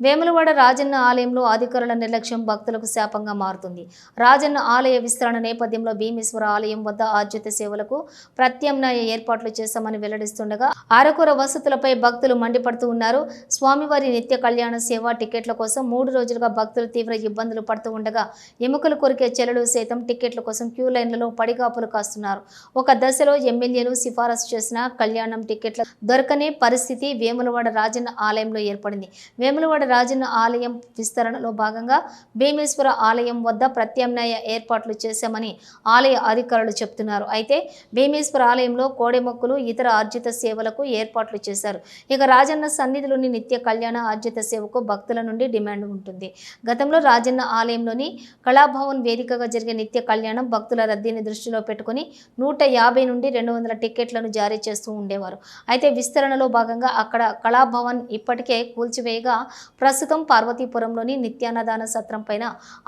వేములవాడ రాజన్న ఆలయంలో అధికారుల నిర్లక్ష్యం భక్తులకు శాపంగా మారుతుంది. రాజన్న ఆలయ విస్తరణ నేపథ్యంలో భీమేశ్వర ఆలయం వద్ద ఆర్జిత సేవలకు ప్రత్యామ్నాయ ఏర్పాట్లు చేశామని వెల్లడిస్తుండగా అరకొర వసతులపై భక్తులు మండిపడుతూ ఉన్నారు. స్వామివారి నిత్య కళ్యాణ సేవ టికెట్ల కోసం మూడు రోజులుగా భక్తులు తీవ్ర ఇబ్బందులు పడుతూ ఉండగా ఎముకలు కొరికే చెల్లెలు సైతం టికెట్ల కోసం క్యూ లైన్లలో పడిగాపులు కాస్తున్నారు. ఒక దశలో ఎమ్మెల్యేలు సిఫారసు చేసిన కళ్యాణం టికెట్ల దొరకని పరిస్థితి వేములవాడ రాజన్న ఆలయంలో ఏర్పడింది. వేములవాడ రాజన్న ఆలయం విస్తరణలో భాగంగా భీమేశ్వర ఆలయం వద్ద ప్రత్యామ్నాయ ఏర్పాట్లు చేశామని ఆలయ అధికారులు చెప్తున్నారు అయితే భీమేశ్వర ఆలయంలో కోడెమొక్కులు ఇతర ఆర్జిత సేవలకు ఏర్పాట్లు చేశారు. ఇక రాజన్న సన్నిధిలోని నిత్య కళ్యాణ ఆర్జిత సేవకు భక్తుల నుండి డిమాండ్ ఉంటుంది. గతంలో రాజన్న ఆలయంలోని కళాభవన్ వేదికగా జరిగే నిత్య కళ్యాణం భక్తుల రద్దీని దృష్టిలో పెట్టుకుని నూట యాభై నుండి రెండు వందల టికెట్లను జారీ చేస్తూ ఉండేవారు. అయితే విస్తరణలో భాగంగా అక్కడ కళాభవన్ ఇప్పటికే కూల్చివేయగా ప్రస్తుతం పార్వతీపురంలోని నిత్యాన్నదాన సత్రం పైన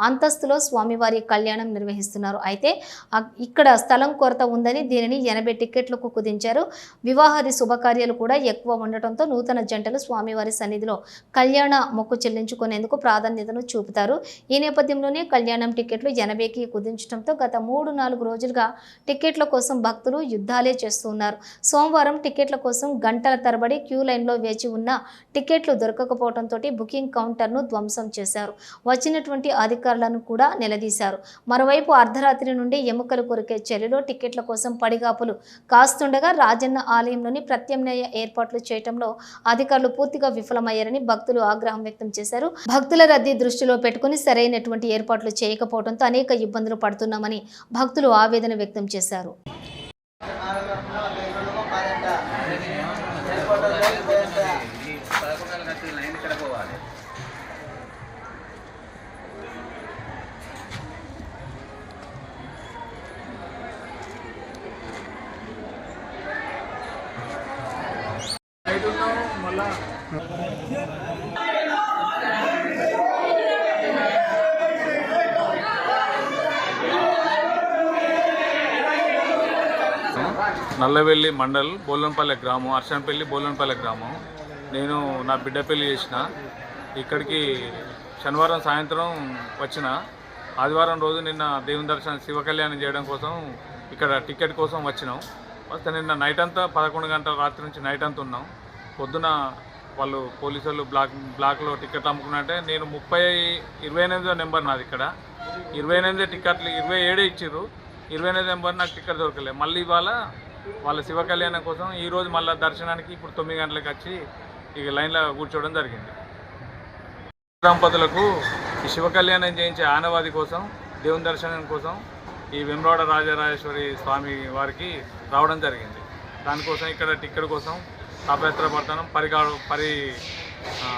అంతస్తులో స్వామివారి కళ్యాణం నిర్వహిస్తున్నారు. అయితే ఇక్కడ స్థలం కొరత ఉందని దీనిని ఎనభై టికెట్లకు కుదించారు. వివాహాది శుభకార్యాలు కూడా ఎక్కువ ఉండటంతో నూతన జంటలు స్వామివారి సన్నిధిలో కళ్యాణ మొక్కు చెల్లించుకునేందుకు ప్రాధాన్యతను చూపుతారు. ఈ నేపథ్యంలోనే కళ్యాణం టికెట్లు ఎనభైకి కుదించడంతో గత మూడు నాలుగు రోజులుగా టికెట్ల కోసం భక్తులు యుద్ధాలే చేస్తున్నారు సోమవారం టికెట్ల కోసం గంటల తరబడి క్యూ లైన్లో వేచి ఉన్న టికెట్లు దొరకకపోవడంతో బుకింగ్ కౌంటర్ను ధ్వంసం చేశారు. వచ్చినటువంటి అధికారులను కూడా నిలదీశారు. మరోవైపు అర్ధరాత్రి నుండి ఎముకలు కొరికే చర్యలో టికెట్ల కోసం పడిగాపులు. కాస్తుండగా రాజన్న ఆలయంలోని ప్రత్యామ్నాయ ఏర్పాట్లు చేయటంలో అధికారులు పూర్తిగా విఫలమయ్యారని భక్తులు ఆగ్రహం వ్యక్తం చేశారు. భక్తుల రద్దీ దృష్టిలో పెట్టుకుని సరైనటువంటి ఏర్పాట్లు చేయకపోవడంతో అనేక ఇబ్బందులు పడుతున్నామని భక్తులు ఆవేదన వ్యక్తం చేశారు ఈ పదకొండు గంటల లైన్ ఇక్కడ పోవాలి నల్లవెల్లి మండల్ బోలన్పల్లె గ్రామం అర్షన్పల్లి బోలన్పల్లె గ్రామం. నేను నా బిడ్డ పెళ్ళి చేసిన. ఇక్కడికి శనివారం సాయంత్రం వచ్చిన. ఆదివారం రోజు నిన్న దేవుని దర్శనం శివ కళ్యాణం చేయడం కోసం ఇక్కడ టికెట్ కోసం వచ్చినాం. వస్తే నిన్న నైట్ అంతా పదకొండు గంటల రాత్రి నుంచి నైట్ అంతా ఉన్నాం. పొద్దున వాళ్ళు పోలీసు వాళ్ళు బ్లాక్ బ్లాక్లో టికెట్ అమ్ముకున్నట్టే నేను ముప్పై ఇరవై ఎనిమిదో నెంబర్ నాది ఇక్కడ. ఇరవై ఎనిమిది టికెట్లు ఇరవై ఏడే ఇచ్చిర్రు. ఇరవై ఎనిమిది నెంబర్ నాకు టికెట్ దొరకలేదు మళ్ళీ ఇవాళ వాళ్ళ శివ కళ్యాణం కోసం ఈరోజు మళ్ళీ దర్శనానికి ఇప్పుడు తొమ్మిది గంటలకు వచ్చి ఇక లైన్లో కూర్చోవడం జరిగింది. దంపతులకు ఈ శివ కళ్యాణం చేయించే ఆనవాది కోసం దేవుని దర్శనం కోసం ఈ వెమ్రాడ రాజరాజేశ్వరి స్వామి వారికి రావడం జరిగింది. దానికోసం ఇక్కడ టిక్కెట్ కోసం అభ్యర్థన పడతాం పరిగా పరి ఆ,